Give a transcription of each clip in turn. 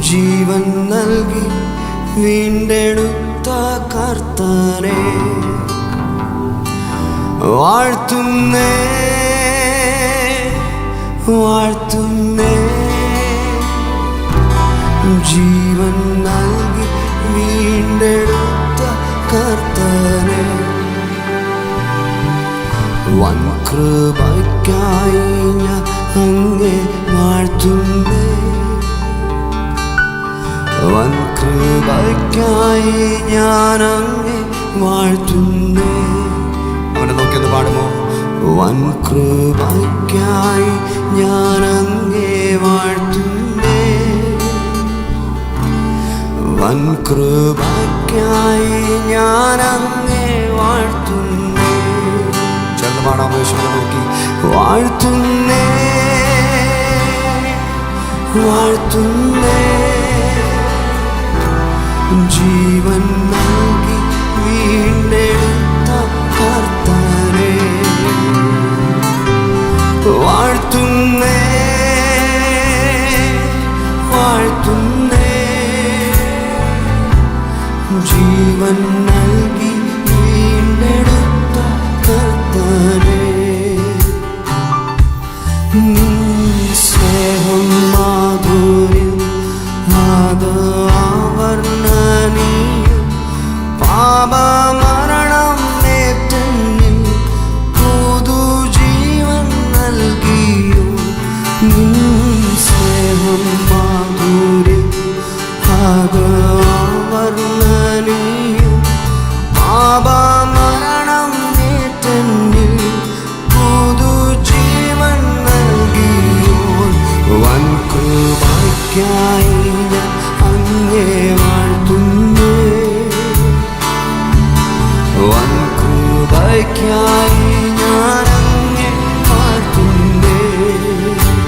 ജീവൻ നൽകി വീണ്ടെടുത്ത കർത്താനെ. വാഴ്ത്തുന്നേ. വാഴ്ത്തുന്നേ. ജീവൻ കൃപയ്ക്കായി ഞാൻ അങ്ങേ വാഴ്ത്തുന്നേ. വൻ കൃപയ്ക്കായി ഞാൻ അങ്ങേ വാഴ്ത്തുന്നേ. അവനെ നോക്കിയൊന്ന് പാടുമോ? വൻ കൃപയ്ക്കായി ഞാൻ അങ്ങേ വാഴ്ത്തുന്നേ. വൻ കൃപയ്ക്കായി ഞാൻ വാഴ്ത്തുന്നേ വാഴ്ത്തുന്നേ. ജീവൻ നൽകി വീണ്ടെടുത്ത കർത്താനെ വാഴ്ത്തുന്നേ വാഴ്ത്തുന്നേ. ജീവൻ നൽകി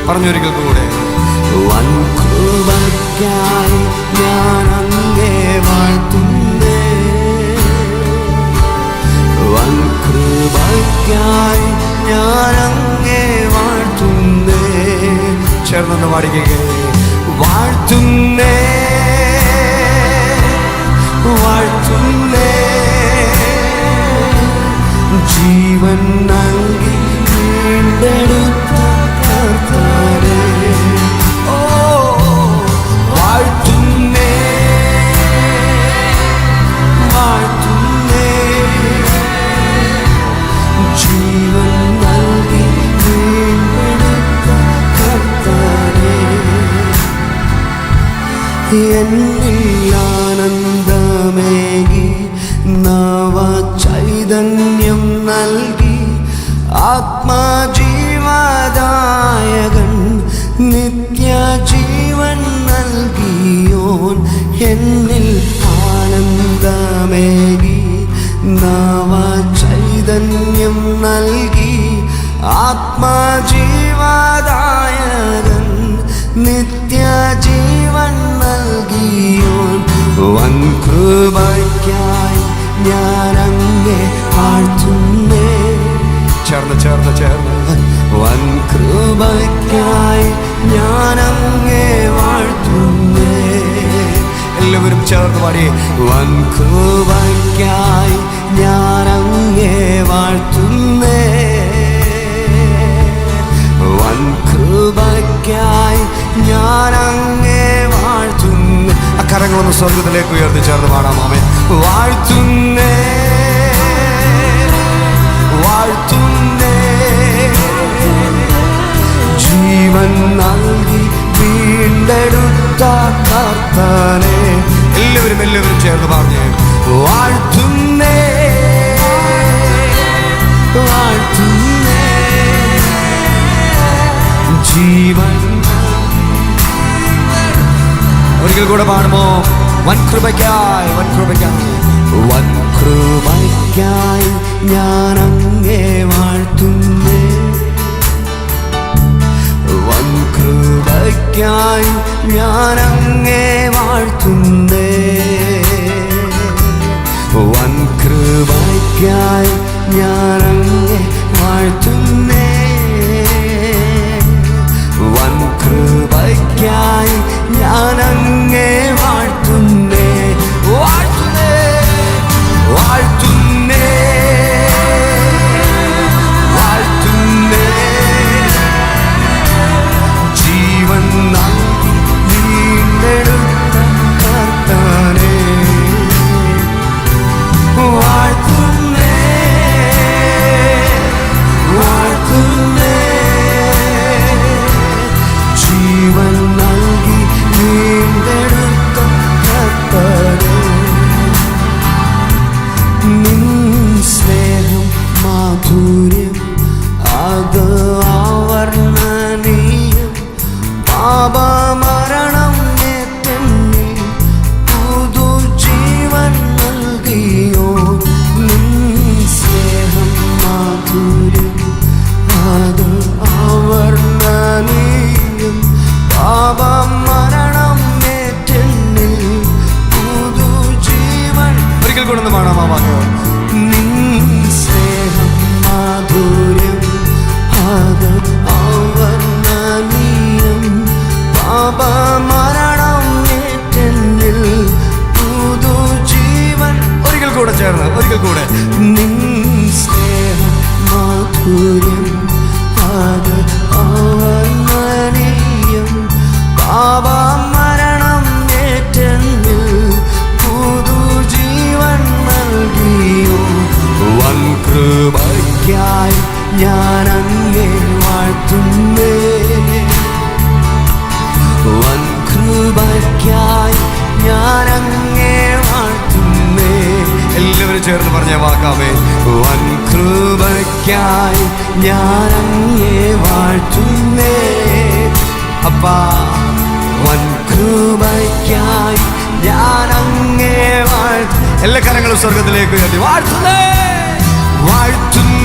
പറഞ്ഞൊരിക്കൽ കൂടെ വൻ കൃപയ്ക്കായി ഞാൻ അങ്ങേ വാഴ്ത്തുന്നേ. ഞാൻ അങ്ങേ വാഴ്ത്തുന്നേ. ചേർന്നൊന്ന് പാടിക്കേ. വാഴ്ത്തുന്നേ ചൈതന്യം നൽകി ആത്മജീവദായകൻ നിത്യജീവൻ നൽകിയോൻ എന്നിൽ ആനന്ദമേകി നവ ചൈതന്യം നൽകി ആത്മജീവദായകൻ നിത്യജീവൻ നൽകിയോൻ വൻ കൃപയ്ക്കായി ഞാൻ അങ്ങേ വാഴ്ത്തുന്നേ ചേർന്ന് ചേർന്ന് ചേർന്ന്. വൻ കൃപയ്ക്കായി ഞാൻ അങ്ങേ വാഴ്ത്തുന്നേ എല്ലാവരും ചേർന്ന് പാടി. വൻ കൃപയ്ക്കായി ഞാൻ അങ്ങേ വാഴ്ത്തുന്നേ വൻ കൃപയ്ക്കായി ഞാൻ അക്കരങ്ങളൊന്ന് സ്വർഗത്തിലേക്ക് ഉയർത്തി ചേർന്ന് പാടാം മാമേ വാഴ്ത്തുന്നേ വാഴ്ത്തുന്നേ. ജീവൻ നൽകി വീണ്ടെടുത്ത കർത്താനെ. എല്ലാവരും എല്ലാവരും ചേർന്ന് പറഞ്ഞേ വാഴ്ത്തുന്നേ വാഴ്ത്തുന്നേ. ജീവൻ ഒരിക്കൽ കൂടെ പാടുമോ? വൻ കൃപയ്ക്കായി വൻ കൃപയ്ക്കായി. വൻ കൃപയ്ക്കായി ഞാൻ അങ്ങേ വാഴ്ത്തുന്നേ. വൻ കൃപയ്ക്കായി ഞാൻ അങ്ങേ ജീവൻ ഒരിക്കൽ കൊണ്ടൊന്ന് കാണാം ആ വാക്ക്. മാധുര്യം ഒരിക്കൽ കൂടെ ചേർന്ന് ഒരിക്കൽ കൂടെ. ചേർന്ന് പറഞ്ഞ വാക്കാവേ. വൻ കൃപയ്ക്കായി ഞാൻ അങ്ങേ വാഴ്ത്തുന്നേ. അപ്പാ വൻ കൃപയ്ക്കായി ഞാൻ അങ്ങേ വാഴ്ത്തു എല്ലാ കരങ്ങളും സ്വർഗത്തിലേക്ക് ഉയർത്തി. വാഴ്ത്തുന്നേ. വാഴ്ത്തുന്നേ.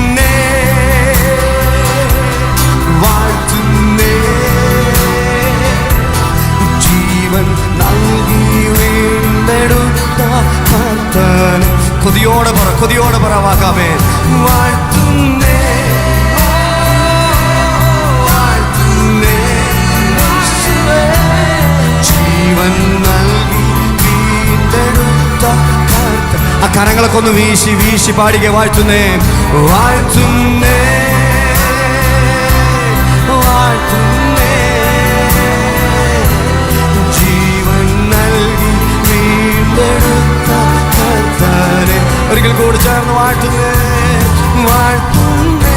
കൊതിയോടെ പറ കൊതിയോടെ പറ വാക്കാമേ വാഴ്ത്തുന്നേ. ജീവൻ നൽകി ആ കരങ്ങളൊക്കെ ഒന്ന് വീശി വീശി പാടിക വാഴ്ത്തുന്നേ. വാഴ്ത്തുന്നേ. ഒരിക്കൽ കൂടി ചേർന്ന് വാഴ്ത്തുന്നേ വാഴ്ത്തുന്നേ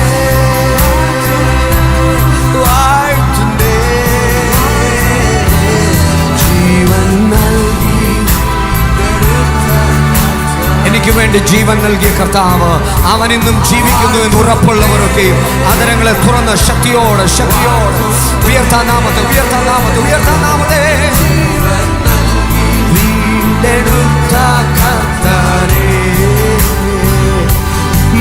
എനിക്ക് വേണ്ടി ജീവൻ നൽകിയ കർത്താവ് അവൻ ഇന്നും ജീവിക്കുന്നു എന്ന് ഉറപ്പുള്ളവരൊക്കെ അതരങ്ങളെ തുറന്ന ശക്തിയോടെ ശക്തിയോട്. ഉയർത്താ നാമത്തെ ഉയർത്താ നാമത്തെ ഉയർത്താ നാമത്തെ.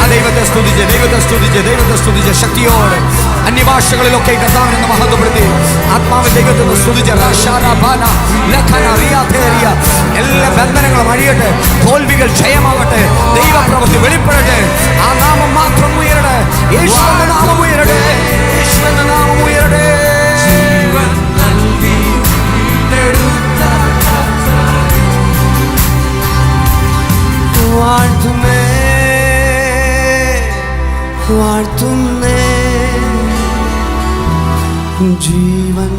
ആ ദൈവത്തെ സ്തുതിച്ച് ദൈവത്തെ സ്തുതിച്ച് ദൈവത്തെ സ്തുതിച്ച്. ശക്തിയോടെ അന്യഭാഷകളിലൊക്കെ കർത്താവിനെ മഹത്വപ്പെടുത്തി ആത്മാവ് ദൈവത്തെ സ്തുതിച്ച്. എല്ലാ ബന്ധനങ്ങളും അഴിയട്ടെ. തോൽവികൾ ജയമാവട്ടെ ദൈവപ്രവൃത്തി വെളിപ്പെടട്ടെ. ആ നാമം മാത്രം ഉയരട്ടെ. നാമം ഉയരട്ടെ. നാമം ഉയരട്ടെ. വാഴ്ത്തുന്നേ. ജീവൻ